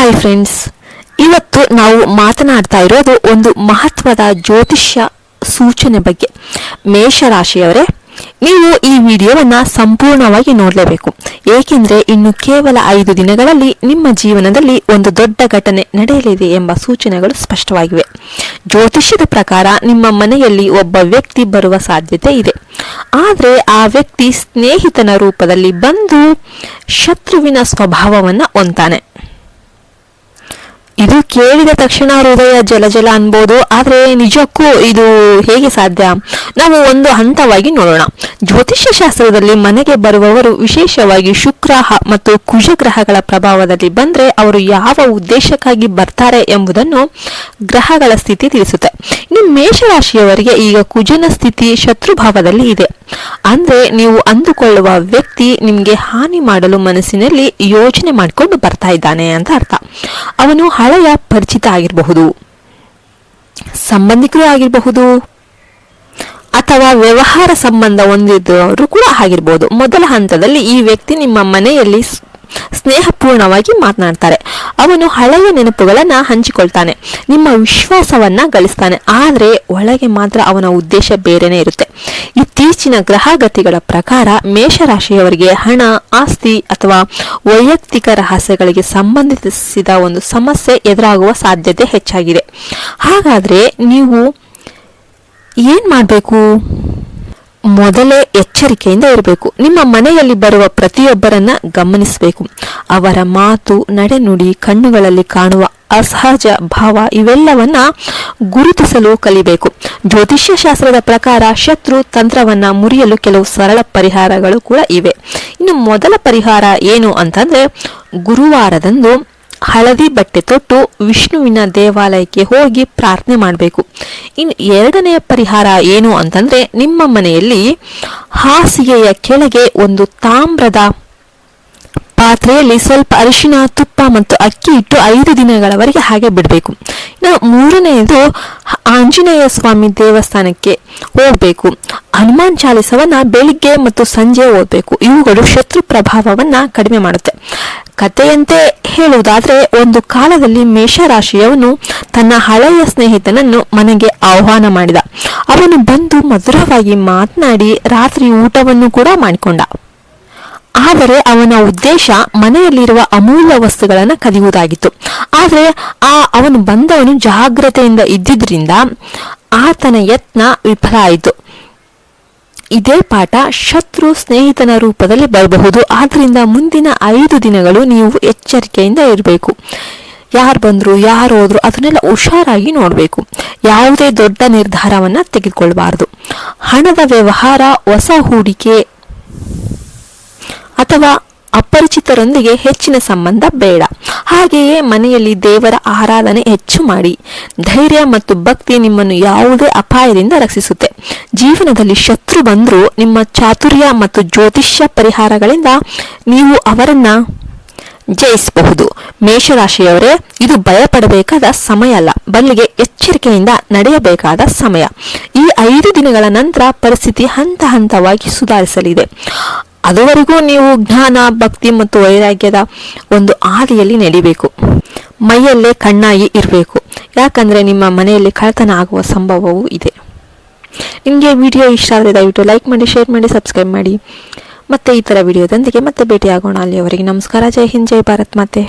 Hi friends ಇವತ್ತು ನಾವು ಮಾತನಾಡ್ತಾ ಇರೋದು ಒಂದು ಮಹತ್ವದ ಜ್ಯೋತಿಷ್ಯ ಸೂಚನೆ ಬಗ್ಗೆ. ಮೇಷರಾಶಿಯವರೇ, ನೀವು ಈ ವಿಡಿಯೋವನ್ನು ಸಂಪೂರ್ಣವಾಗಿ ನೋಡಲೇಬೇಕು. ಏಕೆಂದರೆ ಇನ್ನು ಕೇವಲ ಐದು ದಿನಗಳಲ್ಲಿ ನಿಮ್ಮ ಜೀವನದಲ್ಲಿ ಒಂದು ದೊಡ್ಡ ಘಟನೆ ನಡೆಯಲಿದೆ ಎಂಬ ಸೂಚನೆಗಳು ಸ್ಪಷ್ಟವಾಗಿವೆ. ಜ್ಯೋತಿಷ್ಯದ ಪ್ರಕಾರ ನಿಮ್ಮ ಮನೆಯಲ್ಲಿ ಒಬ್ಬ ವ್ಯಕ್ತಿ ಬರುವ ಸಾಧ್ಯತೆ ಇದೆ. ಆದರೆ ಆ ವ್ಯಕ್ತಿ ಸ್ನೇಹಿತನ ರೂಪದಲ್ಲಿ ಬಂದು ಶತ್ರುವಿನ ಸ್ವಭಾವವನ್ನು ಹೊಂತಾನೆ ಇದು ಕೇಳಿದ ತಕ್ಷಣ ಹೃದಯ ಜಲ ಜಲ ಅನ್ಬೋದು. ಆದರೆ ನಿಜಕ್ಕೂ ಇದು ಹೇಗೆ ಸಾಧ್ಯ? ನಾವು ಒಂದು ಹಂತವಾಗಿ ನೋಡೋಣ. ಜ್ಯೋತಿಷ್ಯ ಶಾಸ್ತ್ರದಲ್ಲಿ ಮನೆಗೆ ಬರುವವರು ವಿಶೇಷವಾಗಿ ಶುಕ್ರ ಮತ್ತು ಕುಜ ಗ್ರಹಗಳ ಪ್ರಭಾವದಲ್ಲಿ ಬಂದ್ರೆ ಅವರು ಯಾವ ಉದ್ದೇಶಕ್ಕಾಗಿ ಬರ್ತಾರೆ ಎಂಬುದನ್ನು ಗ್ರಹಗಳ ಸ್ಥಿತಿ ತಿಳಿಸುತ್ತೆ. ಇನ್ನು ಮೇಷರಾಶಿಯವರಿಗೆ ಈಗ ಕುಜನ ಸ್ಥಿತಿ ಶತ್ರುಭಾವದಲ್ಲಿ ಇದೆ. ಅಂದ್ರೆ ನೀವು ಅಂದುಕೊಳ್ಳುವ ವ್ಯಕ್ತಿ ನಿಮಗೆ ಹಾನಿ ಮಾಡಲು ಮನಸ್ಸಿನಲ್ಲಿ ಯೋಚನೆ ಮಾಡಿಕೊಂಡು ಬರ್ತಾ ಇದ್ದಾನೆ ಅಂತ ಅರ್ಥ. ಅವನು ಹಳೆಯ ಪರಿಚಿತ ಆಗಿರಬಹುದು. ಸಂಬಂಧಿಕರು ಆಗಿರಬಹುದು ಅಥವಾ ವ್ಯವಹಾರ ಸಂಬಂಧ ಹೊಂದಿದವರು ಕೂಡ ಆಗಿರ್ಬೋದು. ಮೊದಲ ಹಂತದಲ್ಲಿ ಈ ವ್ಯಕ್ತಿ ನಿಮ್ಮ ಮನೆಯಲ್ಲಿ ಸ್ನೇಹಪೂರ್ಣವಾಗಿ ಮಾತನಾಡ್ತಾರೆ. ಅವನು ಹಳೆಯ ನೆನಪುಗಳನ್ನು ಹಂಚಿಕೊಳ್ತಾನೆ. ನಿಮ್ಮ ವಿಶ್ವಾಸವನ್ನ ಗಳಿಸ್ತಾನೆ. ಆದರೆ ಒಳಗೆ ಮಾತ್ರ ಅವನ ಉದ್ದೇಶ ಬೇರೆನೇ ಇರುತ್ತೆ. ಇತ್ತೀಚಿನ ಗ್ರಹಗತಿಗಳ ಪ್ರಕಾರ ಮೇಷರಾಶಿಯವರಿಗೆ ಹಣ, ಆಸ್ತಿ ಅಥವಾ ವೈಯಕ್ತಿಕ ರಹಸ್ಯಗಳಿಗೆ ಸಂಬಂಧಿಸಿದ ಒಂದು ಸಮಸ್ಯೆ ಎದುರಾಗುವ ಸಾಧ್ಯತೆ ಹೆಚ್ಚಾಗಿದೆ. ಹಾಗಾದ್ರೆ ನೀವು ಏನು ಮಾಡಬೇಕು? ಮೊದಲೇ ಎಚ್ಚರಿಕೆಯಿಂದ ಇರಬೇಕು. ನಿಮ್ಮ ಮನೆಯಲ್ಲಿ ಬರುವ ಪ್ರತಿಯೊಬ್ಬರನ್ನ ಗಮನಿಸಬೇಕು. ಅವರ ಮಾತು, ನಡೆನುಡಿ, ಕಣ್ಣುಗಳಲ್ಲಿ ಕಾಣುವ ಅಸಹಜ ಭಾವ ಇವೆಲ್ಲವನ್ನ ಗುರುತಿಸಲು ಕಲಿಬೇಕು. ಜ್ಯೋತಿಷ್ಯ ಶಾಸ್ತ್ರದ ಪ್ರಕಾರ ಶತ್ರು ತಂತ್ರವನ್ನ ಮುರಿಯಲು ಕೆಲವು ಸರಳ ಪರಿಹಾರಗಳು ಕೂಡ ಇವೆ. ಇನ್ನು ಮೊದಲ ಪರಿಹಾರ ಏನು ಅಂತಂದ್ರೆ ಗುರುವಾರದಂದು ಹಳದಿ ಬಟ್ಟೆ ತೊಟ್ಟು ವಿಷ್ಣುವಿನ ದೇವಾಲಯಕ್ಕೆ ಹೋಗಿ ಪ್ರಾರ್ಥನೆ ಮಾಡಬೇಕು. ಇನ್ನು ಎರಡನೆಯ ಪರಿಹಾರ ಏನು ಅಂತಂದ್ರೆ ನಿಮ್ಮ ಮನೆಯಲ್ಲಿ ಹಾಸಿಗೆಯ ಕೆಳಗೆ ಒಂದು ತಾಮ್ರದ ಪಾತ್ರೆಯಲ್ಲಿ ಸ್ವಲ್ಪ ಅರಿಶಿನ ತುಪ್ಪ ಮತ್ತು ಅಕ್ಕಿ ಇಟ್ಟು ಐದು ದಿನಗಳವರೆಗೆ ಹಾಗೆ ಬಿಡಬೇಕು. ಇನ್ನು ಮೂರನೆಯದು ಆಂಜನೇಯ ಸ್ವಾಮಿ ದೇವಸ್ಥಾನಕ್ಕೆ ಹೋಗಬೇಕು. ಹನುಮಾನ್ ಚಾಲಿಸವನ್ನ ಬೆಳಿಗ್ಗೆ ಮತ್ತು ಸಂಜೆ ಓದಬೇಕು. ಇವುಗಳು ಶತ್ರು ಪ್ರಭಾವವನ್ನ ಕಡಿಮೆ ಮಾಡುತ್ತೆ. ಕಥೆಯಂತೆ ಹೇಳುವುದಾದರೆ ಒಂದು ಕಾಲದಲ್ಲಿ ಮೇಷರಾಶಿಯವನು ತನ್ನ ಹಳೆಯ ಸ್ನೇಹಿತನನ್ನು ಮನೆಗೆ ಆಹ್ವಾನ ಮಾಡಿದ. ಅವನು ಬಂದು ಮಧುರವಾಗಿ ಮಾತನಾಡಿ ರಾತ್ರಿ ಊಟವನ್ನು ಕೂಡ ಮಾಡಿಕೊಂಡ. ಆದರೆ ಅವನ ಉದ್ದೇಶ ಮನೆಯಲ್ಲಿರುವ ಅಮೂಲ್ಯ ವಸ್ತುಗಳನ್ನು ಕದಿಯುವುದಾಗಿತ್ತು. ಆದರೆ ಆ ಅವನು ಬಂದವನು ಜಾಗ್ರತೆಯಿಂದ ಇದ್ದಿದ್ದರಿಂದ ಆತನ ಯತ್ನ ವಿಫಲ ಆಯಿತು. ಇದೇ ಪಾಠ ಶತ್ರು ಸ್ನೇಹಿತನ ರೂಪದಲ್ಲಿ ಬರಬಹುದು. ಆದ್ರಿಂದ ಮುಂದಿನ ಐದು ದಿನಗಳು ನೀವು ಎಚ್ಚರಿಕೆಯಿಂದ ಇರಬೇಕು. ಯಾರು ಬಂದ್ರು, ಯಾರು ಹೋದ್ರು ಅದನ್ನೆಲ್ಲ ಹುಷಾರಾಗಿ ನೋಡಬೇಕು. ಯಾವುದೇ ದೊಡ್ಡ ನಿರ್ಧಾರವನ್ನ ತೆಗೆದುಕೊಳ್ಬಾರ್ದು. ಹಣದ ವ್ಯವಹಾರ, ಹೊಸ ಹೂಡಿಕೆ ಅಥವಾ ಅಪರಿಚಿತರೊಂದಿಗೆ ಹೆಚ್ಚಿನ ಸಂಬಂಧ ಬೇಡ. ಹಾಗೆಯೇ ಮನೆಯಲ್ಲಿ ದೇವರ ಆರಾಧನೆ ಹೆಚ್ಚು ಮಾಡಿ. ಧೈರ್ಯ ಮತ್ತು ಭಕ್ತಿ ನಿಮ್ಮನ್ನು ಯಾವುದೇ ಅಪಾಯದಿಂದ ರಕ್ಷಿಸುತ್ತೆ. ಜೀವನದಲ್ಲಿ ಶತ್ರು ಬಂದರೂ ನಿಮ್ಮ ಚಾತುರ್ಯ ಮತ್ತು ಜ್ಯೋತಿಷ್ಯ ಪರಿಹಾರಗಳಿಂದ ನೀವು ಅವರನ್ನ ಜಯಿಸಬಹುದು. ಮೇಷರಾಶಿಯವರೇ, ಇದು ಭಯಪಡಬೇಕಾದ ಸಮಯ ಅಲ್ಲ. ಬದಲಿಗೆ ಎಚ್ಚರಿಕೆಯಿಂದ ನಡೆಯಬೇಕಾದ ಸಮಯ. ಈ ಐದು ದಿನಗಳ ನಂತರ ಪರಿಸ್ಥಿತಿ ಹಂತ ಹಂತವಾಗಿ ಸುಧಾರಿಸಲಿದೆ. ಅದುವರೆಗೂ ನೀವು ಜ್ಞಾನ, ಭಕ್ತಿ ಮತ್ತು ವೈರಾಗ್ಯದ ಒಂದು ಹಾದಿಯಲ್ಲಿ ನಡಿಬೇಕು ಮೈಯಲ್ಲೇ ಕಣ್ಣಾಗಿ ಇರಬೇಕು. ಯಾಕಂದ್ರೆ ನಿಮ್ಮ ಮನೆಯಲ್ಲಿ ಕಳ್ಳತನ ಆಗುವ ಸಂಭವವೂ ಇದೆ. ನಿಮಗೆ ವಿಡಿಯೋ ಇಷ್ಟ ಆದರೆ ದಯವಿಟ್ಟು ಲೈಕ್ ಮಾಡಿ, ಶೇರ್ ಮಾಡಿ, ಸಬ್ಸ್ಕ್ರೈಬ್ ಮಾಡಿ. ಮತ್ತೆ ಈ ಥರ ವಿಡಿಯೋದೊಂದಿಗೆ ಮತ್ತೆ ಭೇಟಿಯಾಗೋಣ. ಅಲ್ಲಿಯವರೆಗೆ ನಮಸ್ಕಾರ. ಜೈ ಹಿಂದ್, ಜೈ ಭಾರತ್ ಮಾತೆ.